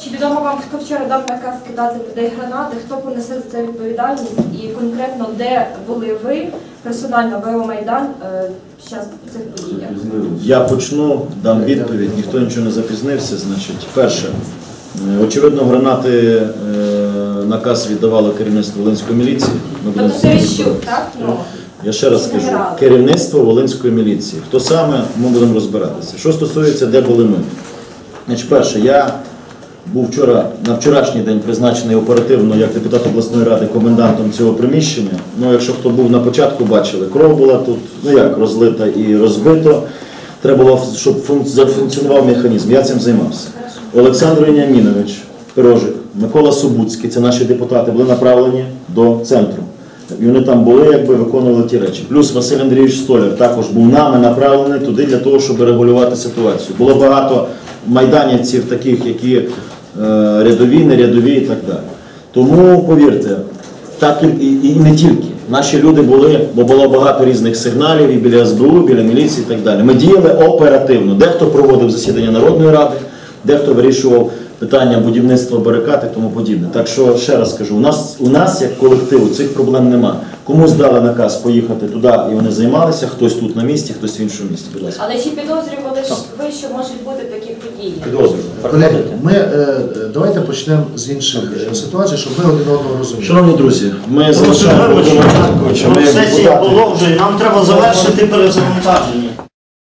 Чи відомо вам, хто вчора дав наказ кидати людей гранати, хто понесе за це відповідальність і конкретно де були ви персонально Майдан е, під час цих подій? Я почну, дам відповідь, ніхто нічого не запізнився. Значить, перше, е, очевидно, гранати е, наказ віддавало керівництво Волинської міліції. Тобто Терещук, розбирати. так? Ну, Я ще раз скажу, керівництво Волинської міліції. Хто саме, ми будемо розбиратися. Що стосується, де були ми. Значить, перше, я був вчора на вчорашній день призначений оперативно як депутат обласної ради комендантом цього приміщення. Ну, якщо хто був на початку, бачили, кров була тут, ну як, розлита і розбито. Треба було, щоб функ- зафункціонував механізм. Я цим займався. Олександр Веніамінович Пирожик, Микола Собуцький, це наші депутати, були направлені до центру. І вони там були, якби виконували ті речі. Плюс Василь Андрійович Столяр також був нами направлений туди для того, щоб регулювати ситуацію. Було багато майданівців, таких, які е, рядові, нерядові і так далі. Тому повірте, так і, і, і не тільки. Наші люди були, бо було багато різних сигналів і біля СБУ, біля міліції і так далі. Ми діяли оперативно. Дехто проводив засідання Народної ради, дехто вирішував питання будівництва барикад і тому подібне. Так що ще раз кажу, у нас, у нас як колективу цих проблем нема. Комусь дали наказ поїхати туди, і вони займалися, хтось тут на місці, хтось в іншому місці. Будь ласка. але чи підозрювали ж ви, що можуть бути такі події? Підозрювали. Колеги, ми е, давайте почнемо з інших е, ситуацій, щоб ми один одного розуміли. Шановні друзі, ми залишаємо Володимира Марковича, ми сесія депутати. продовжує, нам треба завершити перезавантаження.